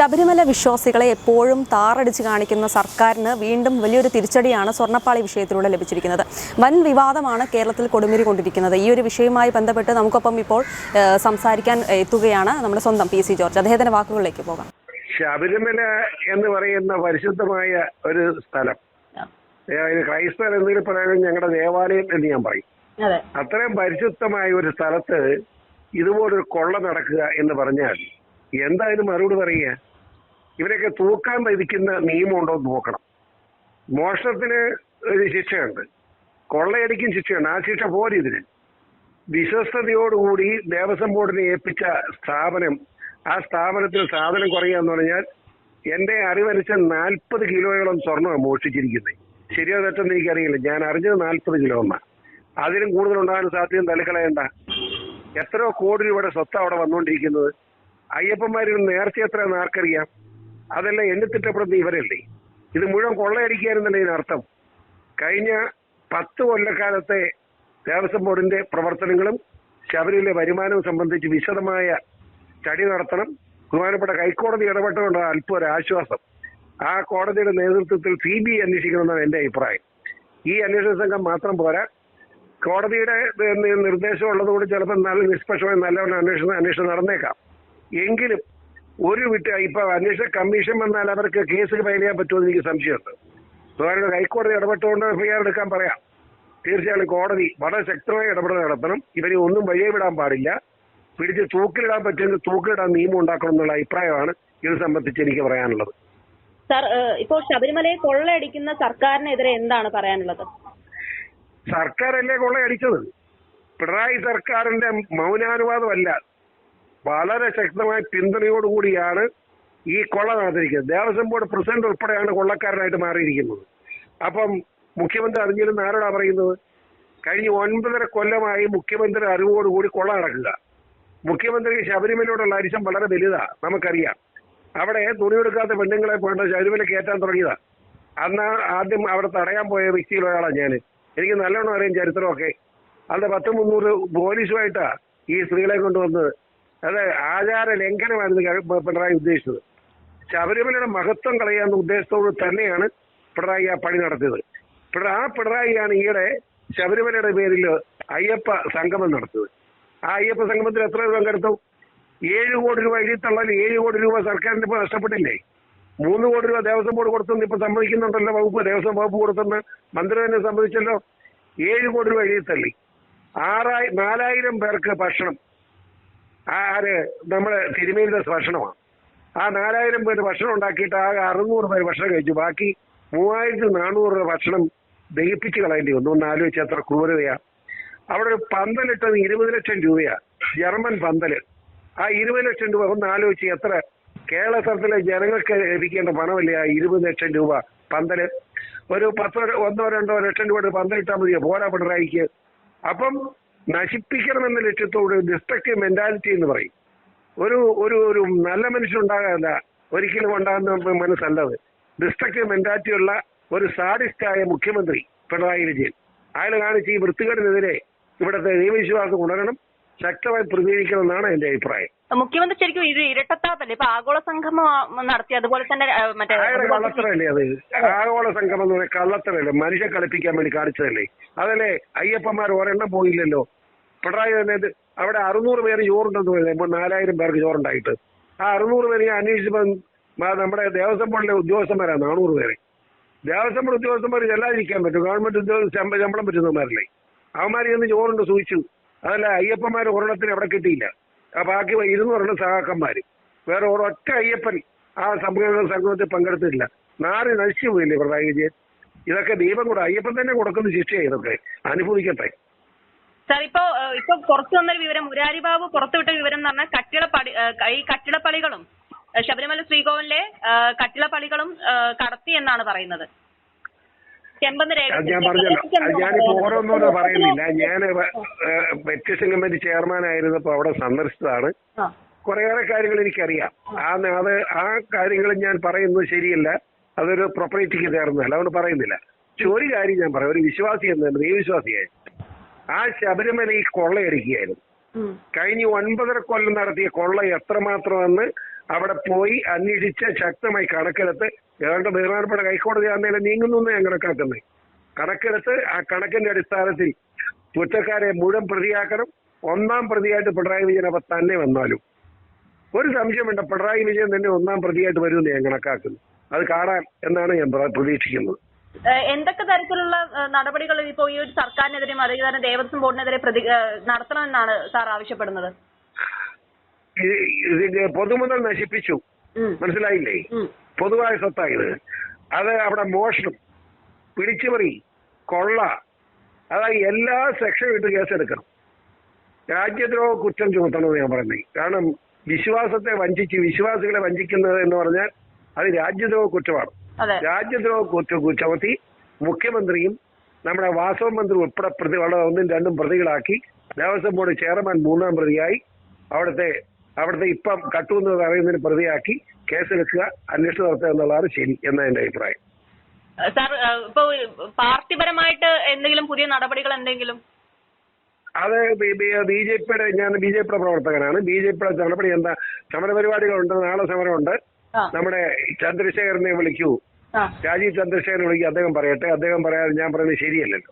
ശബരിമല വിശ്വാസികളെ എപ്പോഴും താറടിച്ച് കാണിക്കുന്ന സർക്കാരിന് വീണ്ടും വലിയൊരു തിരിച്ചടിയാണ് സ്വർണപ്പാളി വിഷയത്തിലൂടെ ലഭിച്ചിരിക്കുന്നത്. വൻ വിവാദമാണ് കേരളത്തിൽ കൊടുമിരി കൊണ്ടിരിക്കുന്നത് ഈ ഒരു വിഷയവുമായി ബന്ധപ്പെട്ട് നമുക്കൊപ്പം ഇപ്പോൾ സംസാരിക്കാൻ എത്തുകയാണ് നമ്മുടെ സ്വന്തം പി സി ജോർജ്. അദ്ദേഹത്തിന്റെ വാക്കുകളിലേക്ക് പോകാം. ശബരിമല എന്ന് പറയുന്ന പരിശുദ്ധമായ ഒരു സ്ഥലം. ക്രൈസ്തവർ എന്തെങ്കിലും പറയുന്നത് ഞങ്ങളുടെ ദേവാലയം എന്ന് ഞാൻ പറയും. അത്രയും പരിശുദ്ധമായ ഒരു സ്ഥലത്ത് ഇതുപോലൊരു കൊള്ള നടക്കുക എന്ന് പറഞ്ഞാൽ എന്തായാലും മറുപടി പറയുക? ഇവരൊക്കെ തൂക്കാൻ വിധിക്കുന്ന നിയമമുണ്ടോ എന്ന് നോക്കണം. മോഷണത്തിന് ഒരു ശിക്ഷയുണ്ട്. കൊള്ളയടിക്കും ശിക്ഷയുണ്ട്. ആ ശിക്ഷ പോരിതിന് വിശ്വസ്തയോടുകൂടി ദേവസ്വം ബോർഡിനെ ഏൽപ്പിച്ച സ്ഥാപനം ആ സ്ഥാപനത്തിൽ സാധനം കുറയുകയെന്ന് പറഞ്ഞാൽ എന്റെ അറിവനുസരിച്ച് നാൽപ്പത് കിലോയോളം സ്വർണമാണ് മോഷ്ടിച്ചിരിക്കുന്നത്. ശരിയോ തെറ്റെന്ന് എനിക്കറിയില്ല. ഞാൻ അറിഞ്ഞത് നാൽപ്പത് കിലോ എന്നാ. അതിലും കൂടുതൽ ഉണ്ടാകാൻ സാധ്യത തലക്കളയണ്ട. എത്രയോ കോടി രൂപയുടെ സ്വത്ത് അവിടെ വന്നുകൊണ്ടിരിക്കുന്നത്. അയ്യപ്പന്മാരിൽ നേർച്ച എത്ര ആർക്കറിയാം? അതെല്ലാം എണ്ണിത്തിട്ടപ്പെടുന്ന ഇവരല്ലേ? ഇത് മുഴുവൻ കൊള്ളയടിക്കുകയായിരുന്നല്ലേ ഇതിനർത്ഥം? കഴിഞ്ഞ പത്ത് കൊല്ലക്കാലത്തെ ദേവസ്വം ബോർഡിന്റെ പ്രവർത്തനങ്ങളും ശബരിയിലെ വരുമാനവും സംബന്ധിച്ച് വിശദമായ സ്റ്റഡി നടത്തണം. ബഹുമാനപ്പെട്ട ഹൈക്കോടതി ഇടപെട്ടതുകൊണ്ട് അല്പം ഒരു ആശ്വാസം. ആ കോടതിയുടെ നേതൃത്വത്തിൽ സി ബി ഐ അന്വേഷിക്കണമെന്നാണ് എന്റെ അഭിപ്രായം. ഈ അന്വേഷണ സംഘം മാത്രം പോരാ. കോടതിയുടെ നിർദ്ദേശം ഉള്ളതുകൊണ്ട് ചിലപ്പോൾ നല്ല നിഷ്പക്ഷമായി നല്ലവണ്ണം അന്വേഷണം അന്വേഷണം നടന്നേക്കാം. എങ്കിലും ഒരു വിട്ട് ഇപ്പൊ അന്വേഷണ കമ്മീഷൻ വന്നാൽ അവർക്ക് കേസ് ഫയൽ ചെയ്യാൻ പറ്റുമെന്ന് എനിക്ക് സംശയമുണ്ട്. ബഹുമാനപ്പെട്ട ഹൈക്കോടതി ഇടപെട്ടുകൊണ്ട് എഫ്ഐആർ എടുക്കാൻ പറയാം. തീർച്ചയായും കോടതി വളരെ ശക്തമായ ഇടപെടൽ നടത്തണം. ഇവരെ ഒന്നും വഴിയെ വിടാൻ പാടില്ല. പിടിച്ച് തൂക്കിലിടാൻ പറ്റുമെങ്കിൽ തൂക്കിലിടാൻ നിയമം ഉണ്ടാക്കണം എന്നുള്ള അഭിപ്രായമാണ് ഇത് സംബന്ധിച്ച് എനിക്ക് പറയാനുള്ളത്. സാർ ഇപ്പോൾ ശബരിമലയെ കൊള്ളയടിക്കുന്ന സർക്കാരിനെതിരെ എന്താണ് പറയാനുള്ളത്? സർക്കാരല്ലേ കൊള്ളയടിച്ചത്? പിണറായി സർക്കാരിന്റെ മൗനാനുവാദമല്ല. വളരെ ശക്തമായ പിന്തുണയോടുകൂടിയാണ് ഈ കൊള്ള നടത്തിയിരിക്കുന്നത്. ദേവസ്വം ബോർഡ് പ്രസിഡന്റ് ഉൾപ്പെടെയാണ് കൊള്ളക്കാരനായിട്ട് മാറിയിരിക്കുന്നത്. അപ്പം മുഖ്യമന്ത്രി അറിഞ്ഞിരുന്ന ആരോടാ പറയുന്നത്? കഴിഞ്ഞ ഒൻപതര കൊല്ലമായി മുഖ്യമന്ത്രി അറിവോടുകൂടി കൊള്ള നടക്കുക. മുഖ്യമന്ത്രിക്ക് ശബരിമലയോടുള്ള അരിശം വളരെ വലുതാ നമുക്കറിയാം. അവിടെ തുണിയെടുക്കാത്ത പെണ്ണുങ്ങളെ പോയിട്ട് ശബരിമല കയറ്റാൻ തുടങ്ങിയതാ. അന്ന് ആദ്യം അവിടെ തടയാൻ പോയ വ്യക്തിയിൽ ഒരാളാണ് ഞാൻ എനിക്ക് നല്ലോണം അറിയാം ചരിത്രമൊക്കെ. അന്ന് പത്ത് മുന്നൂറ് പോലീസുമായിട്ടാ ഈ സ്ത്രീകളെ കൊണ്ടുവന്നത്. അത് ആചാര ലംഘനമായിരുന്നു പിണറായി ഉദ്ദേശിച്ചത്. ശബരിമലയുടെ മഹത്വം കളയാന്ന ഉദ്ദേശത്തോട് തന്നെയാണ് പിണറായി ആ പണി നടത്തിയത്. ആ പിണറായിയാണ് ഈയിടെ ശബരിമലയുടെ പേരിൽ അയ്യപ്പ സംഗമം നടത്തിയത്. ആ അയ്യപ്പ സംഗമത്തിൽ എത്ര രൂപ പങ്കെടുത്തു? ഏഴ് കോടി രൂപ എഴുതി തള്ളാൽ ഏഴ് കോടി രൂപ സർക്കാരിന് ഇപ്പൊ നഷ്ടപ്പെട്ടില്ലേ? മൂന്ന് കോടി രൂപ ദേവസ്വം ബോർഡ് കൊടുത്തെന്ന് ഇപ്പൊ സമ്മതിക്കുന്നുണ്ടല്ലോ വകുപ്പ് ദേവസ്വം വകുപ്പ് കൊടുത്തെന്ന് മന്ത്രി തന്നെ സമ്മതിച്ചല്ലോ? ഏഴ് കോടി രൂപ എഴുതി തള്ളി. ആറായി നാലായിരം പേർക്ക് ഭക്ഷണം. ആര് നമ്മുടെ തിരുമേനിയുടെ ഭക്ഷണമാണ്. ആ നാലായിരം പേര് ഭക്ഷണം ഉണ്ടാക്കിയിട്ട് ആകെ അറുന്നൂറ് പേര് ഭക്ഷണം കഴിച്ചു. ബാക്കി മൂവായിരത്തി നാനൂറ് രൂപ ഭക്ഷണം ദഹിപ്പിച്ച് കളയേണ്ടി വന്നു. ഒന്ന് ആലോചിച്ച് എത്ര ക്രൂരതയാ. അവിടെ ഒരു പന്തലിട്ടത് ഇരുപത് ലക്ഷം രൂപയാ. ജർമ്മൻ പന്തൽ ആ ഇരുപത് ലക്ഷം രൂപ ഒന്ന് ആലോചിച്ച് എത്ര കേരള സ്ഥലത്തിലെ ജനങ്ങൾക്ക് ലഭിക്കേണ്ട പണമല്ലേ ആ ഇരുപത് ലക്ഷം രൂപ പന്തൽ ഒരു പത്തോ ഒന്നോ രണ്ടോ ലക്ഷം രൂപയുടെ പന്തലിട്ടാൽ മതിയോ? പോരാ പിണറായിക്ക്. അപ്പം നശിപ്പിക്കണമെന്ന ലക്ഷ്യത്തോട് ഡിസ്ട്രക്റ്റീവ് മെന്റാലിറ്റി എന്ന് പറയും. ഒരു ഒരു ഒരു നല്ല മനുഷ്യനുണ്ടാകാല്ല ഒരിക്കലും ഉണ്ടാകുന്ന മനസ്സല്ലത്. ഡിസ്ട്രക്റ്റീവ് മെന്റാലിറ്റി ഉള്ള ഒരു സാഡിസ്റ്റായ മുഖ്യമന്ത്രി പിണറായി വിജയൻ. അയാൾ കാണിച്ച ഈ വൃത്തികേടിനെതിരെ ഇവിടുത്തെ ദൈവവിശ്വാസം ഉണരണം ശക്തമായി പ്രതികരിക്കണം എന്നാണ് എന്റെ അഭിപ്രായം. മുഖ്യമന്ത്രി ശരിക്കും ഇത് ഇരട്ടത്താപ്പല്ലേ? ഇപ്പൊ ആഗോള സംഗമം നടത്തി അതുപോലെ തന്നെ മറ്റേ കള്ളത്തരല്ലേ അത്? ആഗോള സംഗമം എന്ന് പറഞ്ഞാൽ കള്ളത്തരല്ലേ മനുഷ്യ കളിപ്പിക്കാൻ വേണ്ടി കാണിച്ചതല്ലേ? അതല്ലേ അയ്യപ്പന്മാർ ഒരെണ്ണം പോയില്ലല്ലോ? പിണറായി തന്നെ അവിടെ അറുന്നൂറ് പേര് ചോറുണ്ടെന്ന് പറയുന്നത്. ഇപ്പൊ നാലായിരം പേർക്ക് ചോറുണ്ടായിട്ട്. ആ അറുന്നൂറ് പേര് ഞാൻ അന്വേഷിച്ചപ്പോൾ മ- നമ്മുടെ ദേവസ്വം ബോർഡിലെ ഉദ്യോഗസ്ഥന്മാരാണ് നാനൂറ് പേര്. ദേവസ്വം ബോർഡ് ഉദ്യോഗസ്ഥന്മാർ ചെല്ലാതിരിക്കാൻ പറ്റും. ഗവൺമെന്റ് ഉദ്യോഗസ്ഥ ശമ്പ- ശമ്പളം പറ്റുന്നവന്മാരല്ലേ? അവന്മാർ ചെന്ന് ചോറുണ്ട് സൂക്ഷിച്ചു. അതല്ല അയ്യപ്പന്മാർ ഒരെണ്ണത്തിന് അവിടെ കിട്ടിയില്ല. ബാക്കി ഇരുന്നൂറെണ്ണം സഹാക്കന്മാര് വേറെ ഒരൊറ്റ അയ്യപ്പൻ ആ സമ്മേളന സംഗമത്തിൽ പങ്കെടുത്തിട്ടില്ല. നാറി നശിച്ചു പോയില്ലേ പിണറായി വിജയൻ? ഇതൊക്കെ ദൈവം കൂടെ അയ്യപ്പൻ തന്നെ കൊടുക്കുന്ന ശിക്ഷയാണ് ഇതൊക്കെ. അനുഭവിക്കട്ടെ. സാർ ഇപ്പോ ഇപ്പൊ പുറത്തു വന്നൊരു വിവരം മുരാരി ബാബു പുറത്തുവിട്ട വിവരം എന്ന് പറഞ്ഞാൽ കട്ടിളപ്പടി ഈ കട്ടിളപ്പള്ളികളും ആ, ശബരിമല ശ്രീകോവിലെ കട്ടിളപ്പളികളും കടത്തി എന്നാണ് പറയുന്നത്. ഞാൻ പറഞ്ഞല്ലോ. അത് ഞാനിപ്പോ ഓരോന്നോരോ പറയുന്നില്ല. ഞാൻ വ്യത്യസ്ത കമ്മിറ്റി ചെയർമാൻ ആയിരുന്നപ്പോ അവിടെ സന്ദർശിച്ചതാണ്. കുറേയേറെ കാര്യങ്ങൾ എനിക്കറിയാം. ആ. അത് ആ കാര്യങ്ങൾ ഞാൻ പറയുന്നത് ശരിയല്ല. അതൊരു പ്രൊപ്പറേറ്റിക്ക് ചേർന്നതല്ല. അതുകൊണ്ട് പറയുന്നില്ല. പക്ഷെ ഒരു കാര്യം ഞാൻ പറയാം. ഒരു വിശ്വാസി എന്ന ദൈവവിശ്വാസിയായി. ആ ശബരിമല ഈ കൊള്ളയടിക്കുകയായിരുന്നു. കഴിഞ്ഞ ഒൻപതര കൊല്ലം നടത്തിയ കൊള്ള എത്രമാത്രമെന്ന് അവിടെ പോയി അന്വേഷിച്ച് ശക്തമായി കണക്കെടുത്ത് ഏതാണ്ട് ബഹുമാനപ്പെട്ട ഹൈക്കോടതി ആണെങ്കിലും നീങ്ങുന്നു എന്ന് ഞാൻ കണക്കാക്കുന്നത് കണക്കെടുത്ത് ആ കണക്കിന്റെ അടിസ്ഥാനത്തിൽ കുറ്റക്കാരെ മുഴുവൻ പ്രതിയാക്കണം. ഒന്നാം പ്രതിയായിട്ട് പിണറായി വിജയൻ അപ്പൊ തന്നെ വന്നാലും. ഒരു സംശയമുണ്ട് പിണറായി വിജയൻ തന്നെ ഒന്നാം പ്രതിയായിട്ട് വരുമെന്ന് ഞാൻ കണക്കാക്കുന്നു അത് കാണാൻ എന്നാണ് ഞാൻ പ്ര- പ്രതീക്ഷിക്കുന്നത്. എന്തൊക്കെ തരത്തിലുള്ള നടപടികൾ ഇപ്പോൾ ഈ ഒരു സർക്കാരിനെതിരെയും അതേ തന്നെ ദേവസ്വം ബോർഡിനെതിരെ പ്രതി നടത്തണമെന്നാണ് സാർ ആവശ്യപ്പെടുന്നത്? ഇത് പൊതുമുതൽ നശിപ്പിച്ചു. മനസ്സിലായില്ലേ. പൊതുവായ സ്വത്തായത് അത് അവിടെ മോഷണം. പിടിച്ചുപറി കൊള്ള. അതായത് എല്ലാ സെക്ഷനും ഇട്ട് കേസെടുക്കണം. രാജ്യദ്രോഹ കുറ്റം ചുമത്തണമെന്ന് ഞാൻ പറയുന്നത് കാരണം വിശ്വാസത്തെ വഞ്ചിച്ച് വിശ്വാസികളെ വഞ്ചിക്കുന്നത് എന്ന് പറഞ്ഞാൽ അത് രാജ്യദ്രോഹ കുറ്റമാണ്. രാജ്യദ്രോഹ കുറ്റ ചുമത്തി മുഖ്യമന്ത്രിയും നമ്മുടെ വാസവ മന്ത്രി ഉൾപ്പെടെ പ്രതി ഒന്നും രണ്ടും പ്രതികളാക്കി ദേവസ്വം ബോർഡ് ചെയർമാൻ മൂന്നാം പ്രതിയായി അവിടുത്തെ അവിടുത്തെ ഇപ്പം കട്ടുവെന്ന് പറയുന്നതിന് പ്രതിയാക്കി കേസെടുക്കുക അന്വേഷണം നടത്തുക എന്നുള്ളതാണ് ശരി എന്ന എന്റെ അഭിപ്രായം. സാർ ഇപ്പൊ പാർട്ടിപരമായിട്ട് എന്തെങ്കിലും പുതിയ നടപടികൾ എന്തെങ്കിലും? അത് ബി ജെ പിയുടെ ഞാൻ ബി ജെ പിയുടെ പ്രവർത്തകനാണ്. ബി ജെ പിയുടെ നടപടി എന്താ? സമരപരിപാടികളുണ്ട് നാളെ സമരമുണ്ട്. നമ്മുടെ ചന്ദ്രശേഖരനെ വിളിക്കൂ. രാജീവ് ചന്ദ്രശേഖരനെ വിളിക്കൂ അദ്ദേഹം പറയട്ടെ. അദ്ദേഹം പറയാതെ ഞാൻ പറയുന്നത് ശരിയല്ലല്ലോ.